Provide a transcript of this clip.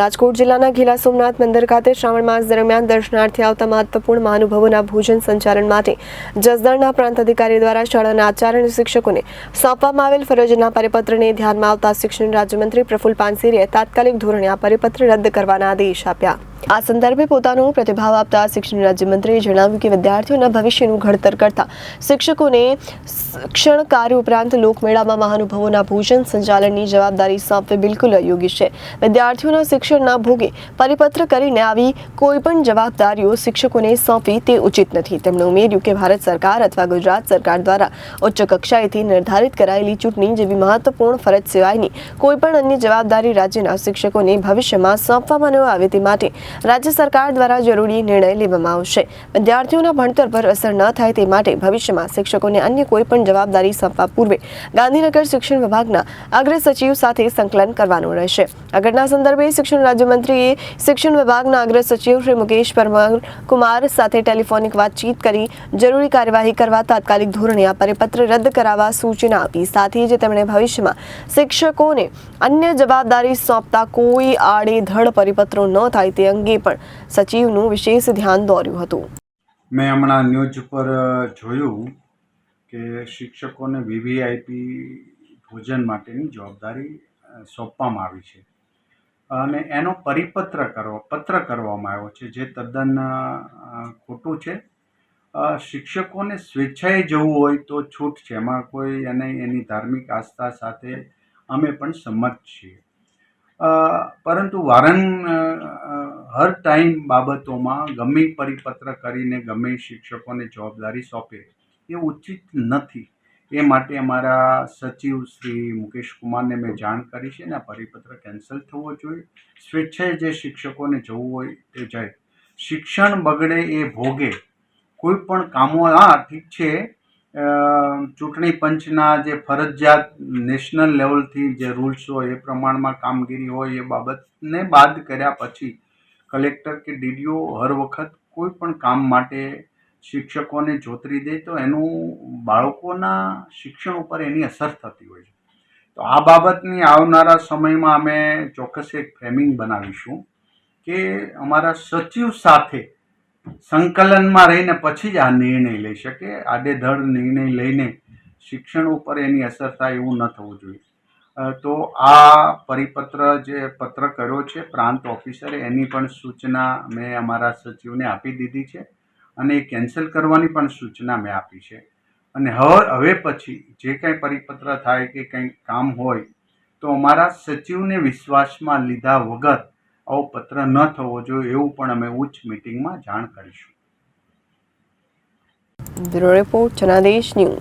રાજકોટ જિલ્લાના ઘીલા સોમનાથ મંદિર ખાતે શ્રાવણ માસ દરમિયાન દર્શનાર્થી આવતા મહત્વપૂર્ણ મહાનુભાવોના ભોજન સંચાલન માટે જસદણના પ્રાંત અધિકારી દ્વારા શાળાના આચાર્ય અને શિક્ષકોને સોંપવામાં આવેલ ફરજના પરિપત્રને ધ્યાનમાં આવતા શિક્ષણ રાજ્યમંત્રી પ્રફુલ પાનસીરીએ તાત્કાલિક ધોરણે આ પરિપત્ર રદ કરવાના આદેશ આપ્યા. આ સંદર્ભે પોતાનો પ્રતિભાવ આપતા શિક્ષણ રાજ્યમંત્રીએ જણાવ્યું કે વિદ્યાર્થીઓના ભવિષ્યનું ઘડતર કરતા શિક્ષકોને શિક્ષણ કાર્ય ઉપરાંત લોકમેળામાં મહાનુભાવોના ભોજન સંચાલનની જવાબદારી સોંપવી બિલકુલ અયોગ્ય છે. વિદ્યાર્થીઓના શિક્ષણના ભોગે પરિપત્ર કરીને આવી કોઈ પણ જવાબદારીઓ શિક્ષકોને સોંપવી તે ઉચિત નથી. તેમણે ઉમેર્યું કે ભારત સરકાર અથવા ગુજરાત સરકાર દ્વારા ઉચ્ચ કક્ષાએથી નિર્ધારિત કરાયેલી ચૂંટણી જેવી મહત્વપૂર્ણ ફરજ સિવાયની કોઈપણ અન્ય જવાબદારી રાજ્યના શિક્ષકોને ભવિષ્યમાં સોંપવામાં ન આવે તે માટે રાજ્ય સરકાર દ્વારા જરૂરી નિર્ણય લેવામાં આવશે. વિદ્યાર્થીઓના ભણતર પર અસર ન થાય તે માટે ભવિષ્યમાં શિક્ષકોને અન્ય કોઈપણ જવાબદારી સોંપવા પૂર્વે ગાંધીનગર શિક્ષણ વિભાગના અગ્ર સચિવ સાથે સંકલન કરવાનું રહેશે. આ સંદર્ભે શિક્ષણ રાજ્યમંત્રીએ શિક્ષણ વિભાગના અગ્ર સચિવ શ્રી મુકેશ પરમાર કુમાર સાથે ટેલિફોનિક વાતચીત કરી જરૂરી કાર્યવાહી કરવા તાત્કાલિક ધોરણે આ પરિપત્ર રદ કરાવવા સૂચના આપી. સાથે જ તેમણે ભવિષ્યમાં શિક્ષકોને અન્ય જવાબદારી સોંપતા કોઈ આડેધડ પરિપત્રો ન થાય તે અંગે પણ સચિવનું વિશેષ ધ્યાન દોર્યું હતું. મેં હમણાં ન્યૂઝ પર જોયું કે શિક્ષકોને વીવીઆઈપી ભોજન માટેની જવાબદારી સોંપવામાં આવી છે. અને એનો પરિપત્ર કરવો પત્ર કરવામાં આવ્યો છે જે તદ્દન ખોટું છે. શિક્ષકોને સ્વેચ્છાએ જવું હોય તો છૂટ છે. એમાં કોઈ એને એની ધાર્મિક આસ્થા સાથે અમે પણ સંમત છીએ. પરંતુ વારં અ, અ, હર ટાઈમ બાબતોમાં ગમે પરિપત્ર કરીને ગમે શિક્ષકોને જવાબદારી સોંપે એ ઉચિત નથી. એ માટે અમારા સચિવ શ્રી મુકેશ કુમારને મેં જાણ કરી છે ને પરિપત્ર કેન્સલ થવો જોઈએ. સ્વેચ્છાએ જે શિક્ષકોને જવું હોય તે જાય. શિક્ષણ બગડે એ ભોગે. કોઈ પણ કામો, હા, ઠીક છે ચૂંટણી પંચના જે ફરજિયાત નેશનલ લેવલથી જે રૂલ્સ હોય, એ પ્રમાણમાં કામગીરી હોય એ બાબતને બાદ કર્યા પછી કલેક્ટર કે ડીડીઓ હર વખત કોઈ પણ કામ માટે શિક્ષકોને જોતરી દે, તો એનું બાળકોના શિક્ષણ ઉપર એની અસર થતી હોય છે. તો આ બાબતની આવનારા સમયમાં અમે ચોક્કસ એક ફ્રેમિંગ બનાવીશું કે અમારા સચિવ સાથે સંકલનમાં રહીને પછી જ આ નિર્ણય લઈ શકે. આડેધડ નિર્ણય લઈને શિક્ષણ ઉપર એની અસર થાય એવું ન થવું જોઈએ. તો આ પરિપત્ર જે પત્ર કર્યો છે પ્રાંત ઓફિસરે, એની પણ સૂચના મેં અમારા સચિવને આપી દીધી છે અને એ કેન્સલ કરવાની પણ સૂચના મેં આપી છે. અને હવે હવે પછી જે કંઈ પરિપત્ર થાય કે કંઈ કામ હોય, તો અમારા સચિવને વિશ્વાસમાં લીધા વગર આવો પત્ર ન થવો જોઈએ એવું પણ અમે ઉચ્ચ મિટિંગમાં જાણ કરીશું. Report, Janadesh news.